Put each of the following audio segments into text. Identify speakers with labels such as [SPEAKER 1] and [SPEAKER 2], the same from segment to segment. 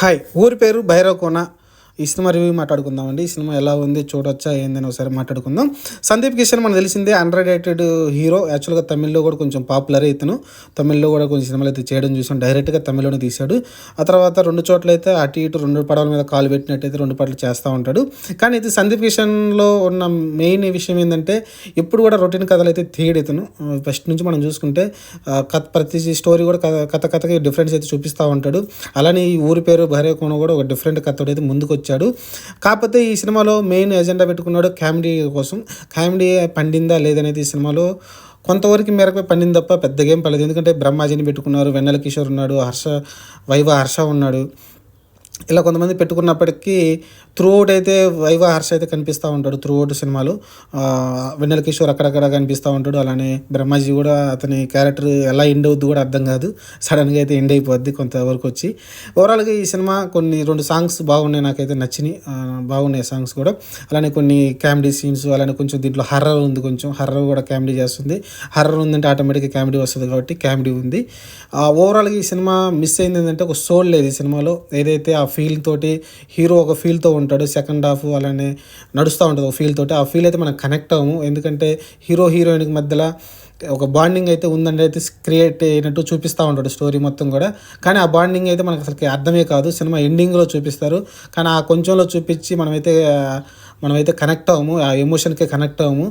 [SPEAKER 1] Hi. ఊరి పేరు భైరవకోన. ఈ సినిమా రివ్యూ మాట్లాడుకుందామండి. ఈ సినిమా ఎలా ఉంది చూడొచ్చా ఏందని ఒకసారి మాట్లాడుకుందాం. సందీప్ కిషన్ మనకు తెలిసిందే అండర్ రేటెడ్ హీరో యాక్చువల్గా తమిళ్ళో కూడా కొంచెం పాపులర్ ఇతను. తమిళ్ళో కూడా కొంచెం సినిమాలు అయితే చేయడం చూసాం. డైరెక్ట్గా తమిళ్ళోనే తీశాడు. ఆ తర్వాత రెండు చోట్ల అయితే అటు ఇటు రెండు పడవల మీద కాలు పెట్టినట్టయితే రెండు పాటలు చేస్తూ ఉంటాడు. కానీ ఇది సందీప్ కిషన్లో ఉన్న మెయిన్ విషయం ఏంటంటే ఎప్పుడు కూడా రొటీన్ కథలు అయితే తీయడు ఇతను. ఫస్ట్ నుంచి మనం చూసుకుంటే కథ ప్రతి స్టోరీ కూడా కథ కథ కథకి డిఫరెన్స్ అయితే చూపిస్తూ ఉంటాడు. అలానే ఈ ఊరి పేరు భార్య కూడా ఒక డిఫరెంట్ కథ అయితే ముందుకు వచ్చి వచ్చాడు కాకపోతే ఈ సినిమాలో మెయిన్ ఎజెండా పెట్టుకున్నాడు కామెడీ కోసం. కామెడీ పండిందా లేదనేది ఈ సినిమాలో కొంతవరకు మేరకు పండింది తప్ప పెద్ద గేమ్ పడలేదు. ఎందుకంటే బ్రహ్మాజీని పెట్టుకున్నారు వెన్నెల కిషోర్ ఉన్నాడు హర్ష వైవ హర్ష ఉన్నాడు. ఇలా కొంతమంది పెట్టుకున్నప్పటికీ త్రూ అవుట్ అయితే వైవ హర్ష అయితే కనిపిస్తూ ఉంటాడు త్రూ అవుట్ సినిమాలు వెన్నెల కిషోర్ అక్కడక్కడ కనిపిస్తూ ఉంటాడు. అలానే బ్రహ్మాజీ కూడా అతని క్యారెక్టర్ ఎలా ఎండ్ అవుద్ది కూడా అర్థం కాదు. సడన్గా అయితే ఎండ్ అయిపోద్ది కొంతవరకు వచ్చి. ఓవరాల్గా ఈ సినిమా కొన్ని రెండు సాంగ్స్ బాగున్నాయి నాకైతే నచ్చినాయి. బాగున్నాయి సాంగ్స్ కూడా. అలానే కొన్ని కామెడీ సీన్స్ అలానే కొంచెం దీంట్లో హర్రర్ ఉంది కొంచెం. హర్రర్ కూడా కామెడీ చేస్తుంది. హర్రర్ ఉందంటే ఆటోమేటిక్గా కామెడీ వస్తుంది కాబట్టి కామెడీ ఉంది. ఓవరాల్గా ఈ సినిమా మిస్ అయింది ఏంటంటే ఒక సోల్ లేదు ఈ సినిమాలో. ఏదైతే ఆ ఫీల్ తోటి హీరో ఒక ఫీల్తో ఉంటాడు సెకండ్ హాఫ్ అలానే నడుస్తూ ఉంటుంది ఒక ఫీల్ తోటి. ఆ ఫీల్ అయితే మనం కనెక్ట్ అవ్వము. ఎందుకంటే హీరో హీరోయిన్కి మధ్యలో ఒక బాండింగ్ అయితే ఉందండి అయితే క్రియేట్ అయినట్టు చూపిస్తూ ఉంటాడు స్టోరీ మొత్తం కూడా. కానీ ఆ బాండింగ్ అయితే మనకు అసలు అర్థమే కాదు. సినిమా ఎండింగ్లో చూపిస్తారు. కానీ ఆ కొంచెంలో చూపించి మనమైతే మనమైతే కనెక్ట్ అవ్వము. ఆ ఎమోషన్కే కనెక్ట్ అవ్వము.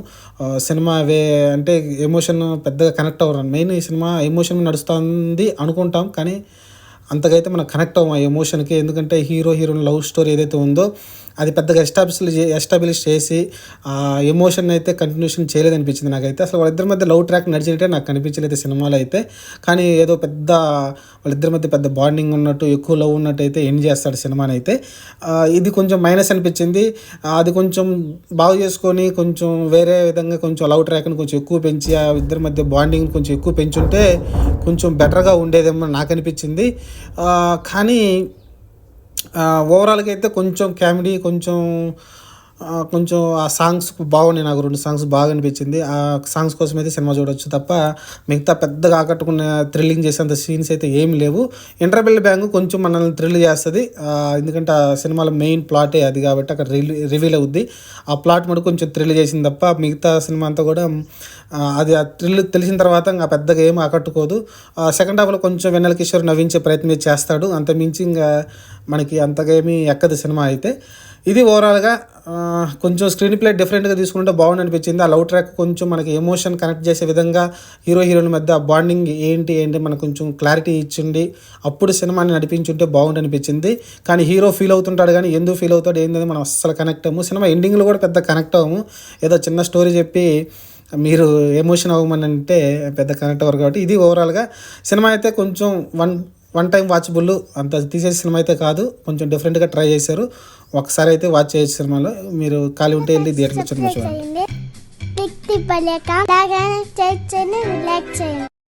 [SPEAKER 1] సినిమా వే అంటే ఎమోషన్ పెద్దగా కనెక్ట్ అవ్వరు. మెయిన్ ఈ సినిమా ఎమోషన్ నడుస్తుంది అనుకుంటాం. కానీ అంతకైతే మనం కనెక్ట్ అవ్వం ఆ ఎమోషన్కి ఎందుకంటే హీరో హీరోయిన్ లవ్ స్టోరీ ఏదైతే ఉందో అది పెద్దగా ఎస్టాబ్లిష్ ఎస్టాబ్లిష్ చేసి ఎమోషన్ అయితే కంటిన్యూషన్ చేయలేదనిపించింది నాకైతే. అసలు వాళ్ళిద్దరి మధ్య లవ్ ట్రాక్ నడిచినట్టే నాకు కనిపించలేదు సినిమాలో అయితే. కానీ ఏదో పెద్ద వాళ్ళిద్దరి మధ్య పెద్ద బాండింగ్ ఉన్నట్టు ఎక్కువ లవ్ ఉన్నట్టు అయితే ఎండ్ చేస్తాడు సినిమాని అయితే ఇది కొంచెం మైనస్ అనిపించింది. అది కొంచెం బాగు చేసుకొని కొంచెం వేరే విధంగా కొంచెం లవ్ ట్రాక్ని కొంచెం ఎక్కువ పెంచి ఆ ఇద్దరి మధ్య బాండింగ్ కొంచెం ఎక్కువ పెంచుంటే కొంచెం బెటర్గా ఉండేదేమో నాకు అనిపించింది. కానీ ఓవరాల్గా అయితే కొంచెం కామెడీ కొంచెం కొంచెం ఆ సాంగ్స్ బాగున్నాయి. నాకు రెండు సాంగ్స్ బాగా అనిపించింది. ఆ సాంగ్స్ కోసం అయితే సినిమా చూడొచ్చు తప్ప మిగతా పెద్దగా ఆకట్టుకున్న థ్రిల్లింగ్ చేసేంత సీన్స్ అయితే ఏమి లేవు. ఇంటర్బెల్ బ్యాంగ్ కొంచెం మనల్ని థ్రిల్ చేస్తుంది. ఎందుకంటే ఆ సినిమాలో మెయిన్ ప్లాటే అది కాబట్టి అక్కడ రివీల్ అవుద్ది. ఆ ప్లాట్ మటు కొంచెం థ్రిల్ చేసింది తప్ప మిగతా సినిమా అంతా కూడా అది ఆ థ్రిల్ తెలిసిన తర్వాత ఇంకా పెద్దగా ఏమి ఆకట్టుకోదు. సెకండ్ హాఫ్లో కొంచెం వెన్నెల కిషోర్ నవ్వించే ప్రయత్నం చేస్తాడు. అంత మించి ఇంకా మనకి అంతగా ఏమీ ఎక్కదు సినిమా అయితే. ఇది ఓవరాల్గా కొంచెం స్క్రీన్ ప్లే డిఫరెంట్గా తీసుకుంటే బాగుంది అనిపించింది. ఆ లవ్ ట్రాక్ కొంచెం మనకి ఎమోషన్ కనెక్ట్ చేసే విధంగా హీరో హీరోయిన్ మధ్య ఆ బాండింగ్ ఏంటి ఏంటి మనకు కొంచెం క్లారిటీ ఇచ్చిండి అప్పుడు సినిమాని నడిపించుంటే బాగుంది అనిపించింది. కానీ హీరో ఫీల్ అవుతుంటాడు కానీ ఎందుకు ఫీల్ అవుతాడు ఏంటని మనం అస్సలు కనెక్ట్ అవ్వము. సినిమా ఎండింగ్లో కూడా పెద్ద కనెక్ట్ అవ్వము. ఏదో చిన్న స్టోరీ చెప్పి మీరు ఎమోషన్ అవ్వమని అంటే పెద్ద కనెక్ట్ అవ్వరు కాబట్టి ఇది ఓవరాల్గా సినిమా అయితే కొంచెం వన్ వన్ టైం వాచబుల్ అంత తీసే సినిమా అయితే కాదు కొంచెం డిఫరెంట్గా ట్రై చేశారు. ఒకసారి అయితే వాచ్ చేయొచ్చు సినిమాలో. మీరు ఖాళీ ఉంటే వెళ్ళి థియేటర్కి వచ్చి చూడండి